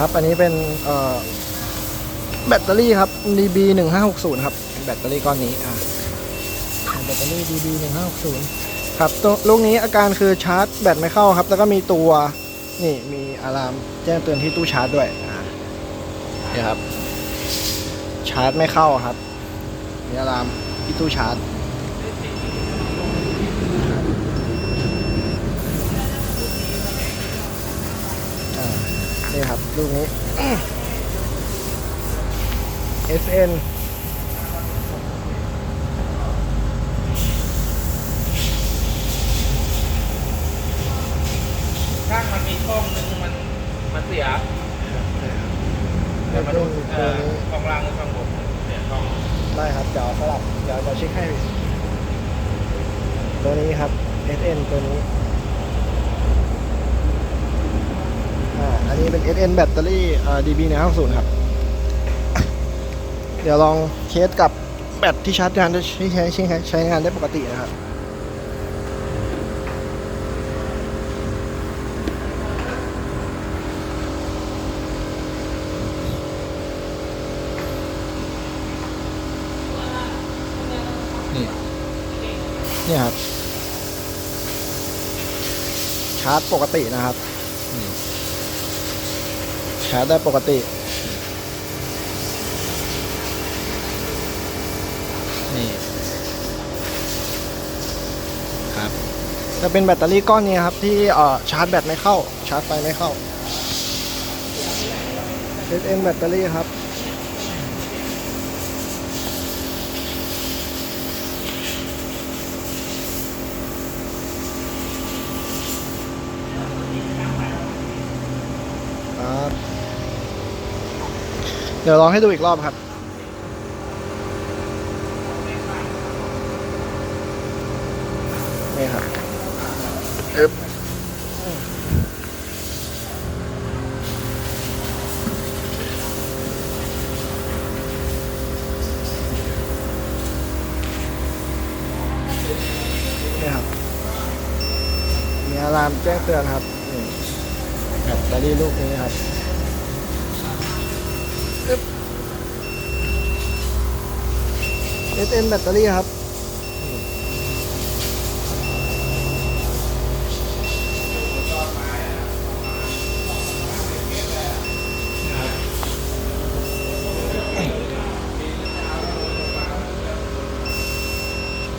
ครับ อันนี้เป็นแบตเตอรี่ครับ DB 1560ครับแบตเตอรี่ก้อนนี้อ่าแบตเตอรี่ DB 1560ครับตัวลูกนี้อาการคือชาร์จแบตไม่เข้าครับ แล้วก็มีตัวนี่มีอะลามแจ้งเตือนที่ตู้ชาร์จด้วยอ่านี่ครับ ชาร์จไม่เข้าครับ มีอะลามที่ตู้ชาร์จ นี่ครับลูกนี้ SN ข้างมันมีช่องหนึงมันมันเสียแต่มาดูเอ่อช่องล่างกับช่องบนเสียช่องได้ครับเดี๋ยวสลับเดี๋ยวจะเช็คให้ ตัวนี้ครับ SN ตัวนี้ อันนี้เป็น SN แบตเตอรี่อ่า DB 150ครับ เดี๋ยวลองเทสกับแบตที่ชาร์จงานที่ใช้ใช้ใช้งานได้ปกตินะครับนี่นี่ครับ ชาร์จปกตินะครับนี่ ชาร์จได้ปกติ นี่ ครับ จะเป็นแบตเตอรี่ก้อนนี้ครับ ที่เอ่อชาร์จแบตไม่เข้า ชาร์จไฟไม่เข้า SN แบตเตอรี่ครับ เดี๋ยวลองให้ดูอีกรอบครับนี่ครับอึ๊บนี่ครับมีอะลามแจ้งเตือนครับนี่แบตเตอรี่ลูกนี้ครับ เอสเอ็นแบตเตอรี่ครับ